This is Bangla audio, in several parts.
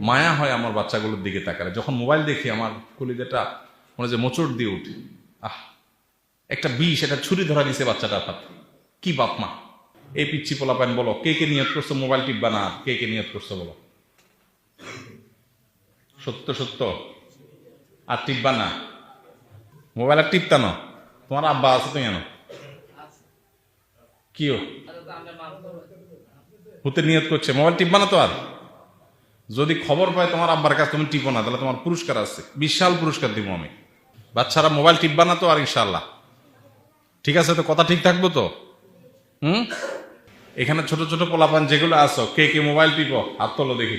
মায়া হয় আমার বাচ্চাগুলোর দিকে তাকালে। যখন মোবাইল দেখি আমার কলিজাটা মনে যে মোচড় দিয়ে উঠে। আহ একটা বিষ এটা ছুরি ধরা দিছে বাচ্চাটার হাত কি বাপ মা। এই পিচ্ছি পোলাপান বলো কে কে নিয়ত করছ মোবাইল টিপবা না কে কে নিয়ত করছ বলো। সত্য সত্য। আর টিপবা না। মোবাইল আর টিপতা না। তোমার আব্বা আছে তুমি জানো কি ও হতে নিয়ত করছে। মোবাইল টিপবা না তো আর? যদি খবর পায় তোমার আব্বার কাছে, তুমি টিপো না, তাহলে তোমার পুরস্কার আছে। বিশাল পুরস্কার দিব আমি। বাচ্চারা মোবাইল টিপবা না তো আর ইনশাল্লাহ ঠিক আছে তো, কথা ঠিক থাকব তো? হুম? এখানে ছোট ছোট পোলাপান যেগুলো আসো কে কে মোবাইল টিপো? হাত তোলো দেখি।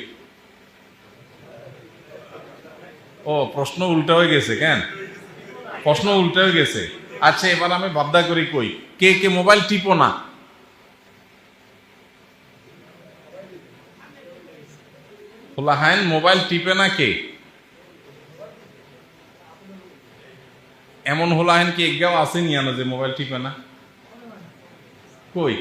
ও, প্রশ্ন উল্টা হয়ে গেছে কেন? প্রশ্ন উল্টা হয়ে গেছে। আচ্ছা এবার আমি বাদ্যা করি কই? কে কে মোবাইল টিপো না? ফুলাহাইন মোবাইল টিপে না কে? এমন হোলাহাইন কি একগাও আসেনি আনো যে মোবাইল টিপে না? কই?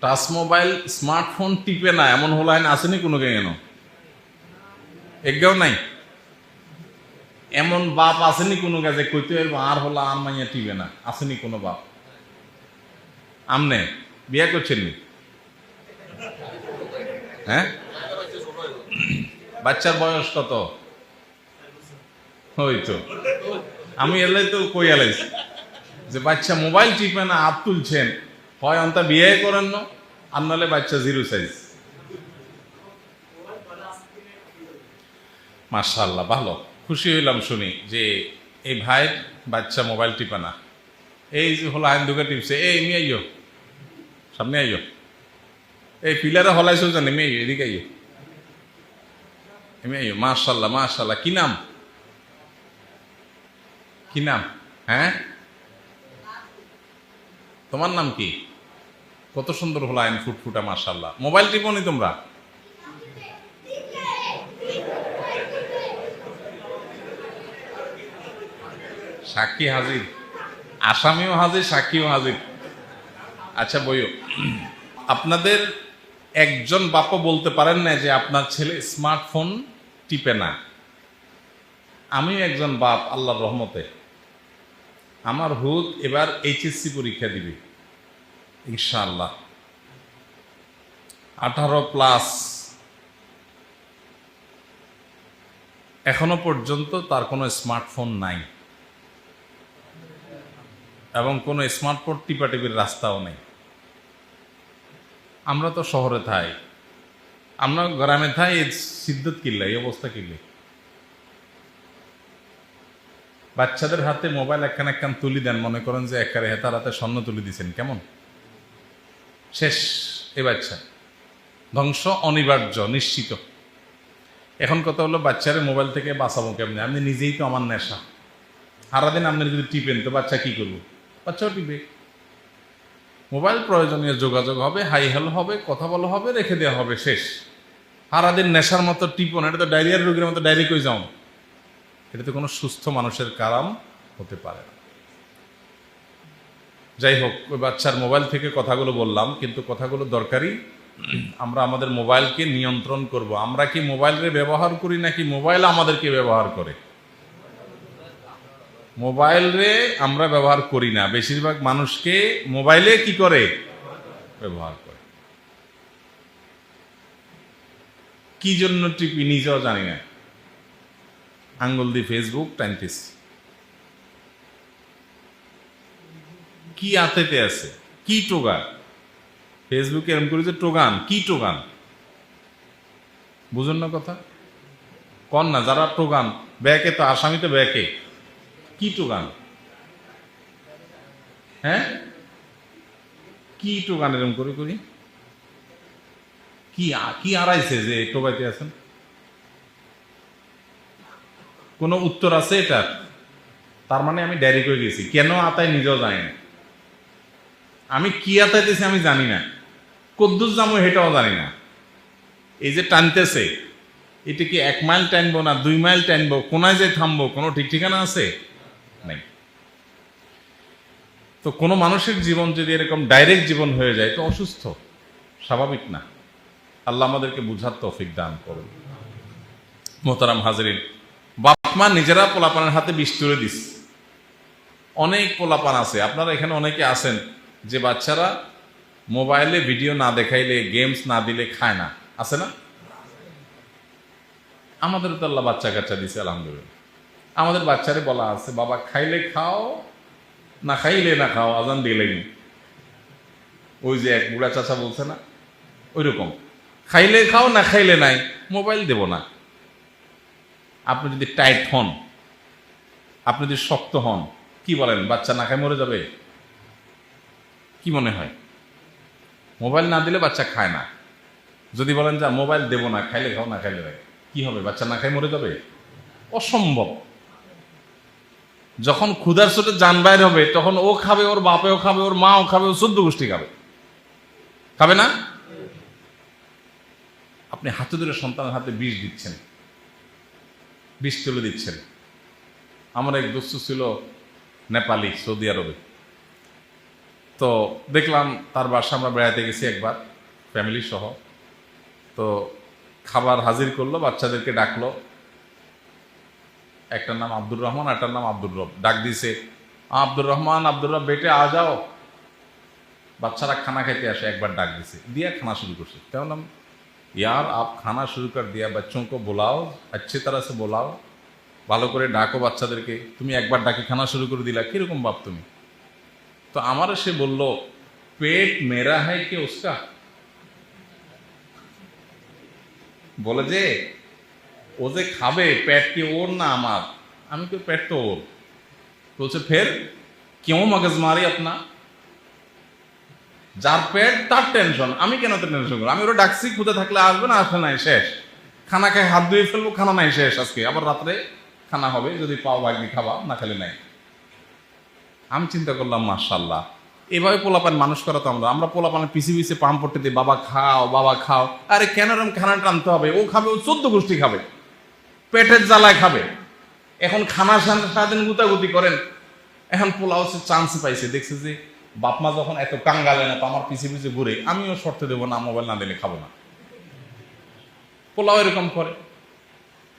টাচ মোবাইল, স্মার্টফোন টিপে না, এমন হোলাহাইন আসেনি কোনো কেন একগাও নাই? এমন বাপ আসেনি কোনো কাজে কইতে পারব, আর হলো আর মাইয়া টিবে না। আসেনি কোনো বাপ। আমনে, বিয়ে করছেন নি? হ্যাঁ? বাচ্চার বয়স কত? ওই তো। আমি এলাই তো কই এলাইছি? যে বাচ্চা মোবাইল টিপে না হাত তুলছেন, হয় অন্তা বিয়ে করেন না, আর নাহলে বাচ্চা জিরো সাইজ মার্শাল্লাহ ভালো। খুশি হইলাম শুনি যে এই ভাইয়ের বাচ্চা মোবাইল টিপে না। এই যে হলো আইন দুকে টিপছে, এই মি আইয়ো। সামনে আইয়ো। এই পিলারে হলাইছো জানি মি আইয়ো এদিকে আইয়ো আইয়ো মার্শাল্লাহ মার্শাল্লাহ কি নাম? কি নাম? হ্যাঁ? তোমার নাম কি? কত সুন্দর হলো আইন ফুটফুটা মার্শাল্লাহ মোবাইল টিপনি তোমরা? সাক্ষী হাজির। আসামিও হাজির, সাক্ষীও হাজির। আচ্ছা বইও। আপনাদের একজন বাপও বলতে পারেন না যে আপনার ছেলে স্মার্টফোন টিপে না। আমিও একজন বাপ, আল্লাহর রহমতে। আমার হুদ এবার এইচএসসি পরীক্ষা দিবে, ইনশাআল্লাহ। আঠারো প্লাস। এখনও পর্যন্ত তার কোনো স্মার্টফোন নাই। এবং কোনো স্মার্টফোন টিপাটিপির রাস্তাও নেই। আমরা তো শহরে থাই। আমরা গ্রামে থাই সিদ্ধত কিল্লা, এই অবস্থা কিল্লে। বাচ্চাদের হাতে মোবাইল একখান একখান তুলি দেন, মনে করেন যে একারে হেতার হাতে স্বর্ণ তুলি দিছেন, কেমন? শেষ এ বাচ্চা। ধ্বংস, অনিবার্য, নিশ্চিত। এখন কথা হলো, বাচ্চারে মোবাইল থেকে বাঁচাবো কেমনি? আপনি নিজেই তো আমার নেশা। সারাদিন আপনি যদি টিপেন, তো বাচ্চা কি করব? বাচ্চাও টিপে মোবাইল প্রয়োজনীয় যোগাযোগ হবে, হাই হেল হবে, কথা বলা হবে, রেখে দেওয়া হবে, শেষ। সারাদিন নেশার মতো টিপন এটা তো ডায়রিয়ার রোগীর মতো ডায়রি কই যাও? এটা তো কোনো সুস্থ মানুষের কারাম হতে পারে না। যাই হোক, ওই বাচ্চার মোবাইল থেকে কথাগুলো বললাম, কিন্তু কথাগুলো দরকারি। আমরা আমাদের মোবাইলকে নিয়ন্ত্রণ করব। আমরা কি মোবাইলের ব্যবহার করি নাকি মোবাইল আমাদেরকে ব্যবহার করে? মোবাইল রে আমরা ব্যবহার করি না। বেশিরভাগ মানুষকে মোবাইলে কি করে? ব্যবহার করে। কি জন্য টিপি নিজেও জানি না। আঙ্গুল দিয়ে ফেসবুক টাইনতেছি কি আতেতে আছে? কি টোগা ফেসবুকে এরকম করে যে টোগান, কি টোগান? বুঝুন না কথা? কন না, যারা টোগান, ব্যাকে তো আসামি তো ব্যাকে। কি টোগান? হ্যাঁ? কি টোগান এরকম করে করি? কি কি আড়াইছে যে আছেন? কোনো উত্তর আছে এটার? তার মানে আমি ডায়েরি করে গেছি কেন আতায় নিজেও জানি না? আমি কি আতাইতেছি আমি জানি না। কদ্দুস যাব সেটাও জানি না। এই যে টানতেছে, এটা কি এক মাইল টানবো না দুই মাইল টানবো? কোনায় যে থামবো? কোনো ঠিক ঠিকানা আছে? নাই। তো কোনো মানুষের জীবন যদি এরকম ডাইরেক্ট জীবন হয়ে যায়, তো অসুস্থ, স্বাভাবিক না। আল্লাহ আমাদেরকে বুঝার তৌফিক দান করুন। মোহতারাম হাজরিন বাপমা নিজেরা পোলাপানের হাতে বিষ তুলে দিস। অনেক পোলাপান আছে, আপনারা এখানে অনেকে আছেন যে বাচ্চারা মোবাইলে ভিডিও না দেখাইলে গেমস না দিলে খায় না। আছে না? আমাদের তো আল্লাহ বাচ্চা কাচ্চা দিছে, আলহামদুলিল্লাহ। আমাদের বাচ্চারে বলা আছে, বাবা, খাইলে খাও, না খাইলে না খাও, আজান দিলেই ওই যে এক বুড়া চাচা বলছে না ওই রকম খাইলে খাও, না খাইলে নাই, মোবাইল দেব না। আপনি যদি টাইট হন, আপনি যদি শক্ত হন, কি বলেন, বাচ্চা না খাই মরে যাবে? কি মনে হয়? মোবাইল না দিলে বাচ্চা খায় না। যদি বলেন যে, মোবাইল দেব না, খাইলে খাও, না খাইলে কি হবে, বাচ্চা না খাই মরে যাবে? অসম্ভব। যখন ক্ষুধার চোটে যান বাইর হবে, তখন ও খাবে, ওর বাপেও খাবে, ওর মাও খাবে, ও চোদ্দ গোষ্ঠী খাবে। খাবে না? আপনি হাতে ধরে সন্তানের হাতে বিষ দিচ্ছেন। বিষ তুলে দিচ্ছেন। আমার এক দোস্ত ছিল নেপালি, সৌদি আরবে। তো দেখলাম তার বাসা আমরা বেড়াতে গেছি একবার ফ্যামিলি সহ। তো খাবার হাজির করল, বাচ্চাদেরকে ডাকলো। একটার নাম আব্দুর রহমান একটার নাম আব্দুর রব। ডাক দিছে আব্দুর রহমান, আব্দুর রব, বেটে, আ যাও। বাচ্চারা খানা খাইতে আসে, একবার ডাক দিছে দিয়া খানা শুরু করছে। কেমন ইয়ার, আপ খানা শুরু কর দিয়া বাচ্চাকে বোলাও, আচ্ছে তারা সে বোলাও। ভালো করে ডাকো বাচ্চাদেরকে, তুমি একবার ডাকে খানা শুরু করে দিলা, কীরকম বাপ তুমি? তো আমারও সে বলল, পেট মেরা হয় কে উসকা? বলে যে ও যে খাবে, পেট কি ওর না আমার? আমি তো পেট তো ওর। বলছে, ফের কেউ মগজ মারি আপনা। যার পেট, তার টেনশন আমি কেন তো টেনশন করব? আমি ওরা ডাকছি, খুঁজে থাকলে আসবে না আসবে নাই, শেষ। খানা খাই হাত ধুয়ে ফেলব, খানা নাই, শেষ আজকে। আবার রাত্রে খানা হবে, যদি পাও ভাগ্নি খাবা, না খেলে নাই। আমি চিন্তা করলাম মার্শাল্লাহ এভাবে পোলাপান মানুষ করা তো আমরা। আমরা পোলাপানের পিছিয়ে পিছিয়ে পাম পড়তে দিই, বাবা খাও বাবা খাও। আরে কেন এরকম খানা টানতে হবে? ও খাবে, ও চোদ্দ গোষ্ঠী খাবে। পেটের জ্বালায় খাবে। এখন খানা সারাদিন গুতাগুতি করেন। এখন পোলাও সে চান্স পাইছে। দেখছে যে বাপ মা যখন এত কাঙ্গালে না, তো আমার পিছিয়ে পিছিয়ে ঘুরে, আমিও শর্তে দেবো না, মোবাইল না দিলে খাব না। পোলাও এরকম করে।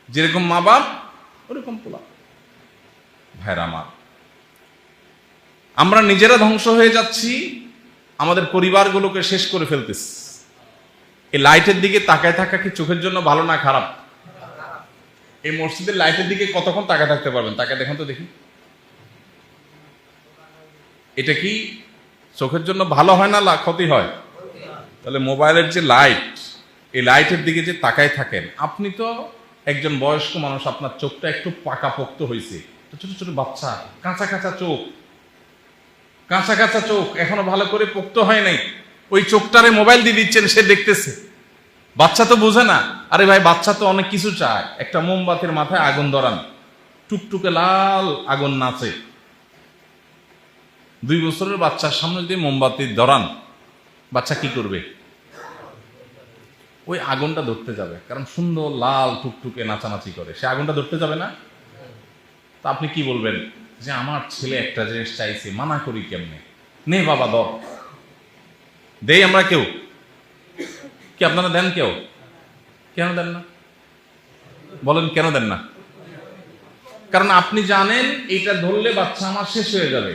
যেরকম মা বাপ, ওরকম পোলাও। ভাইরা আমার। আমরা নিজেরা ধ্বংস হয়ে যাচ্ছি, আমাদের পরিবারগুলোকে শেষ করে ফেলতেছি। এই লাইটের দিকে তাকায় থাকা কি চোখের জন্য ভালো না খারাপ? এই মসজিদের লাইটের দিকে কতক্ষণ তাকা থাকতে পারবেন? তাকে দেখুন তো দেখি। এটা কি চোখের জন্য ভালো হয় না ক্ষতি হয়? তাহলে মোবাইলের যে লাইট, এই লাইটের দিকে যে তাকায় থাকেন, আপনি তো একজন বয়স্ক মানুষ, আপনার চোখটা একটু পাকাপোক্ত হয়েছে তো ছোট ছোট বাচ্চা, কাঁচা কাঁচা চোখ, কাঁচা কাঁচা চোখ, এখনও ভালো করে পোক্ত হয় নাই। ওই চোখটারে মোবাইল দিয়ে দিচ্ছেন, সে দেখতেছে। বাচ্চা তো বোঝে না। আরে ভাই, বাচ্চা তো অনেক কিছু চায়। একটা মোমবাতির মাথায় আগুন ধরান। টুকটুকে লাল আগুন নাচে। দুই বছরের বাচ্চার সামনে যদি মোমবাতি ধরান, বাচ্চা কি করবে? ওই আগুনটা ধরতে যাবে। কারণ সুন্দর লাল টুকটুকে নাচানাচি করে। সে আগুনটা ধরতে যাবে না? তা আপনি কি বলবেন? যে আমার ছেলে একটা জিনিস চাইছে, মানা করি কেমনে? নে বাবা, ধর। দেই আমরা কেউ। কি আপনারা দেন কেউ? কেন দেন না? বলেন কেন দেন না? কারণ আপনি জানেন এটা ধরলে বাচ্চা আমার শেষ হয়ে যাবে,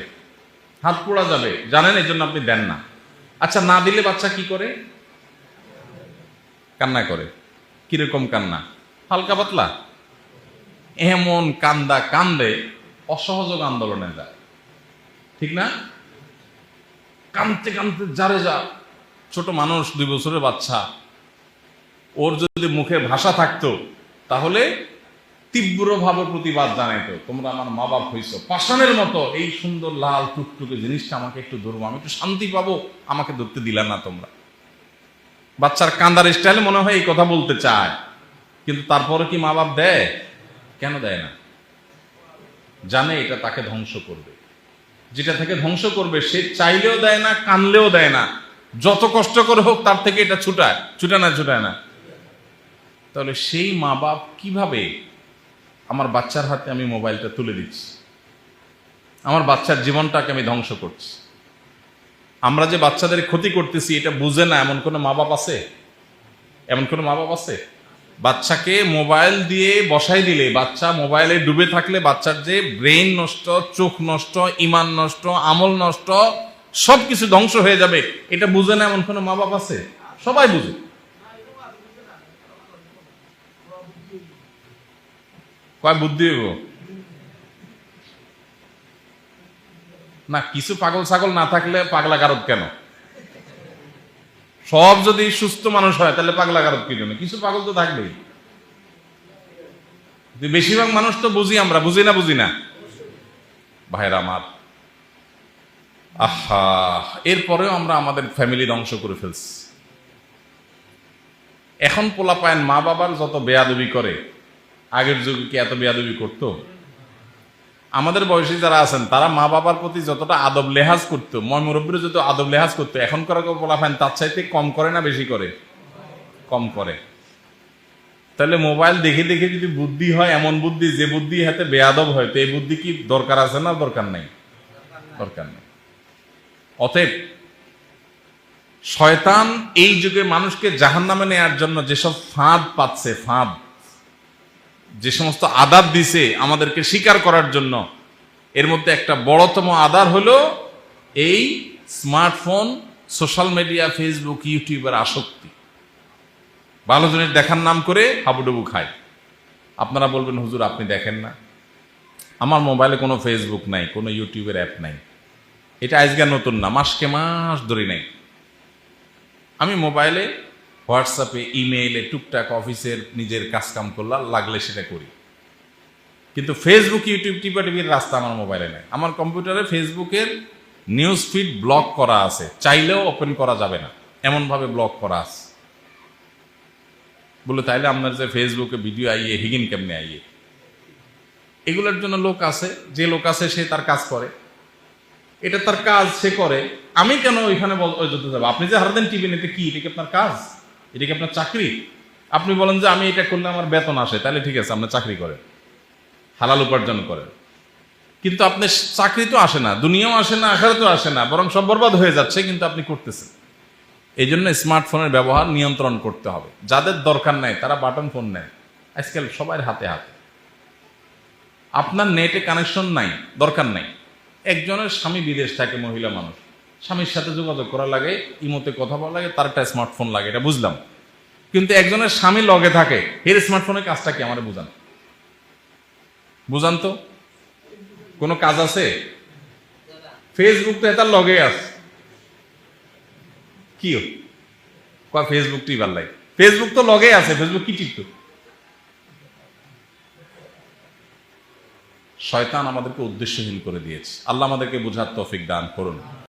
হাত পোড়া যাবে। জানেন এই জন্য আপনি দেন না। আচ্ছা না দিলে বাচ্চা কি করে? কান্না করে। কীরকম কান্না? হালকা পাতলা? এমন কান্দা কান্দে অসহযোগ আন্দোলনে যায়। ঠিক না? কানতে কানতে যারে যা ছোট মানুষ, দুই বছরের বাচ্চা, ওর যদি মুখে ভাষা থাকতো, তাহলে তীব্রভাবে প্রতিবাদ জানাইতো, তোমরা আমার মা বাপ হইছো। পাষাণের মতো এই সুন্দর লাল টুকটুকে জিনিসটা আমাকে একটু ধরবো, আমি একটু শান্তি পাবো, আমাকে ধরতে দিলা না তোমরা। বাচ্চার কান্দার স্টাইলে মনে হয় এই কথা বলতে চায়, কিন্তু তারপরে কি মা বাপ দেয়? কেন দেয় না? জানে এটা তাকে ধ্বংস করবে। যেটা থেকে ধ্বংস করবে, সে চাইলেও দেয় না, কানলেও দেয় না। যত কষ্ট করে হোক, তার থেকে এটা ছুটায়। ছুটায় না ছুটায় না। তাহলে সেই মা বাপ কীভাবে আমার বাচ্চার হাতে আমি মোবাইলটা তুলে দিচ্ছি? আমার বাচ্চার জীবনটাকে আমি ধ্বংস করছি। আমরা যে বাচ্চাদের ক্ষতি করতেছি, এটা বুঝে না, এমন কোনো মা বাপ আছে? এমন কোনো মা বাবা আছে? বাচ্চাকে মোবাইল দিয়ে বসাই দিলে, বাচ্চা মোবাইলে ডুবে থাকলে, বাচ্চার যে ব্রেন নষ্ট, চোখ নষ্ট, ইমান নষ্ট, আমল নষ্ট সব কিছু ধ্বংস হয়ে যাবে। এটা বুঝে না এমন কোনো মা বাবা আছে? সবাই বুঝে। কয়, বুদ্ধি না, কিছু পাগল ছাগল না থাকলে পাগলা গারদ কেন? সব যদি সুস্থ মানুষ হয়, তাহলে পাগলা গারদ কি জন্য? কিছু পাগল তো থাকবেই। বেশিরভাগ মানুষ তো বুঝি আমরা, বুঝি না বুঝি না? ভাইরা আমার আহা, এরপরেও আমরা আমাদের ফ্যামিলি ধ্বংস করে ফেলছি। এখন পোলা পায়েন মা বাবার যত বেয়াদবি করে, আগের যুগে কি এত বেয়াদবি করতো? আমাদের বয়সী যারা আছেন, তারা মা বাবার প্রতি যতটা আদব লেহাজ করতো ময় মুরব্বীরা যত আদব লেহাজ করতো, এখন করা বলা ফাইন তার চাইতে কম করে না বেশি করে? কম করে। তাহলে মোবাইল দেখে দেখে যদি বুদ্ধি হয়, এমন বুদ্ধি, যে বুদ্ধি হাতে বেয়াদব হয়, তো এই বুদ্ধি কি দরকার আছে না দরকার নাই? দরকার নেই। অতএব শয়তান এই যুগে মানুষকে জাহান নামে নেওয়ার জন্য যেসব ফাঁদ পাচ্ছে, ফাঁদ, যে সমস্ত আদার দিছে আমাদেরকে স্বীকার করার জন্য, এর মধ্যে একটা বড়তম আদার হলো এই স্মার্টফোন, সোশ্যাল মিডিয়া, ফেসবুক, ইউটিউবের আসক্তি। ভালো জিনিস দেখার নাম করে হাবুডুবু খায়। আপনারা বলবেন, হুজুর, আপনি দেখেন না? আমার মোবাইলে কোনো ফেসবুক নাই, কোনো ইউটিউবের অ্যাপ নাই। এটা আজকে নতুন না, মাসকে মাস ধরে নাই। আমি মোবাইলে, হোয়াটসঅ্যাপে, ইমেইলে, টুকটাক অফিসের নিজের কাজকাম করলাম লাগলে সেটা করি। কিন্তু ফেসবুক ইউটিউব টিপা টিভির রাস্তা আমার মোবাইলে নেই। আমার কম্পিউটারে ফেসবুকের নিউজ ফিড ব্লক করা আছে। চাইলেও ওপেন করা যাবে না। এমনভাবে ব্লক করা আছে। বলে তাইলে আপনার যে ফেসবুকে ভিডিও আইয়ে, হিগিন কেমনে আইয়ে? এগুলোর জন্য লোক আছে। যে লোক আছে সে তার কাজ করে। এটা তার কাজ, সে করে। আমি কেন ওইখানে যেতে যাব? আপনি যে হারদেন টিভি নিতে কি? এটা কি আপনার কাজ? এটা কি আপনার চাকরি? আপনি বলেন যে আমি এটা করলে আমার বেতন আসে, তাহলে ঠিক আছে, আপনার চাকরি করেন। হালাল উপার্জন করেন। কিন্তু আপনি চাকরি তো আসে না, দুনিয়াও আসে না আখারে তো আসে না, বরং সব বরবাদ হয়ে যাচ্ছে, কিন্তু আপনি করতেছেন। এই জন্য স্মার্টফোনের ব্যবহার নিয়ন্ত্রণ করতে হবে। যাদের দরকার নাই, তারা বাটন ফোন নেয়। আজকাল সবার হাতে হাতে। আপনার নেটে কানেকশন নাই, দরকার নাই। একজনের স্বামী বিদেশ থাকে, মহিলা মানুষ। স্বামীর সাথে যোগাযোগ করা লাগে, ইমোতে কথা বলা লাগে তার একটা স্মার্টফোন লাগে, এটা বুঝলাম। কিন্তু একজনের স্বামী লগে থাকে, এর স্মার্টফোনের কাজটা কি? আমার বুঝান। বুঝান তো? কোনো কাজ আছে? ফেসবুক তো এটার লগে আছে। কি ফেসবুক টিপার লাগে। ফেসবুক তো লগে আছে ফেসবুক কি টিপতো শয়তান আমাদেরকে উদ্দেশ্যহীন করে দিয়েছে। আল্লাহ আমাদেরকে বোঝার তৌফিক দান করুন।